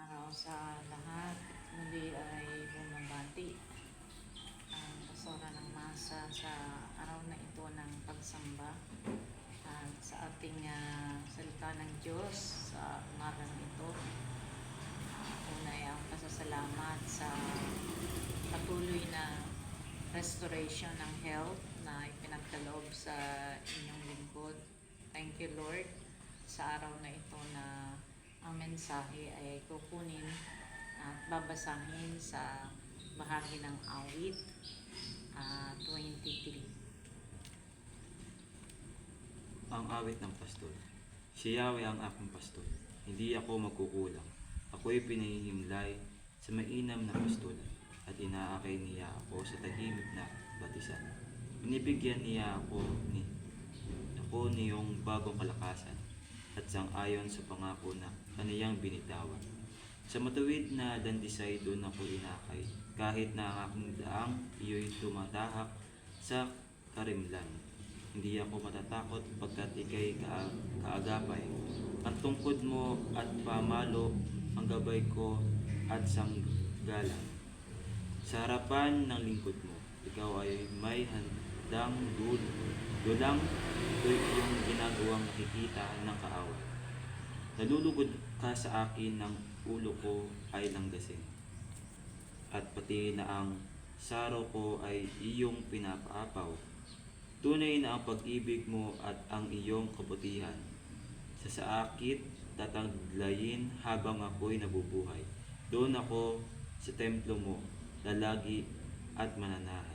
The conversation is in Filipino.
araw sa lahat. Muli ay bumabati ang pastora ng masa sa araw na ito ng pagsamba at sa ating ah, salita ng Diyos sa umagang ito. Una ay ang pasasalamat sa patuloy na restoration ng health na ipinagkaloob sa inyong lingkod. Thank you Lord sa araw na ito na mensahe ay kukunin at babasahin sa bahagi ng awit ah, 23. Ang awit ng pastol. Si Yahweh ang aking pastol. Hindi ako magkukulang. Ako'y pinahihimlay sa mainam na pastulan at inaakay niya ako sa tahimik na batisan. Binibigyan niya ako ni ako niyong bagong kalakasan at sang-ayon sa pangako na kaniyang binitawan. Sa matuwid na dandisay doon ako inakay, kahit na aking daang iyo'y tumatahak sa karimlan. Hindi ako matatakot pagkat ikay ka kaagapay. Ang tungkod mo at pamalo, ang gabay ko at sanggalang. Sa harapan ng lingkod mo, ikaw ay may handang dul dulang ito'y iyong ginagawang nakikita ng kaaway. Nalulugod ka sa akin ng ulo ko ay langgasin. At pati na ang saro ko ay iyong pinapaapaw. Tunay na ang pag-ibig mo at ang iyong kabutihan. Sa saakit, tataglayin habang ako'y nabubuhay. Doon ako sa templo mo, lalagi at mananahi.